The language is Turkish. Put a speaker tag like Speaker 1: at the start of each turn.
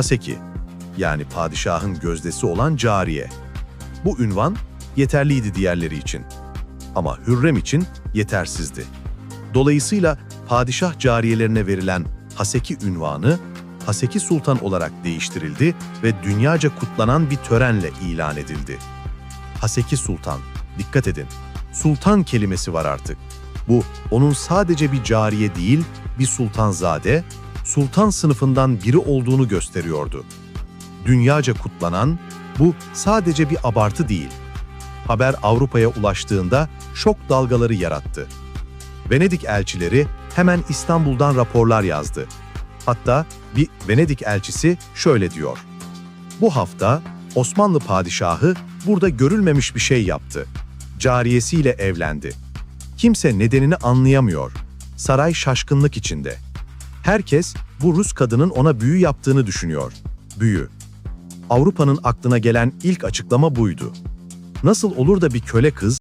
Speaker 1: Haseki, yani padişahın gözdesi olan cariye. Bu ünvan yeterliydi diğerleri için. Ama Hürrem için yetersizdi. Dolayısıyla padişah cariyelerine verilen Haseki ünvanı, Haseki Sultan olarak değiştirildi ve dünyaca kutlanan bir törenle ilan edildi. Haseki Sultan, dikkat edin, sultan kelimesi var artık. Bu onun sadece bir cariye değil, bir sultanzade, sultan sınıfından biri olduğunu gösteriyordu. Dünyaca kutlanan, bu sadece bir abartı değil. Haber Avrupa'ya ulaştığında şok dalgaları yarattı. Venedik elçileri hemen İstanbul'dan raporlar yazdı. Hatta bir Venedik elçisi şöyle diyor. Bu hafta Osmanlı padişahı burada görülmemiş bir şey yaptı. Cariyesiyle evlendi. Kimse nedenini anlayamıyor. Saray şaşkınlık içinde. Herkes bu Rus kadının ona büyü yaptığını düşünüyor. Büyü. Avrupa'nın aklına gelen ilk açıklama buydu. Nasıl olur da bir köle kız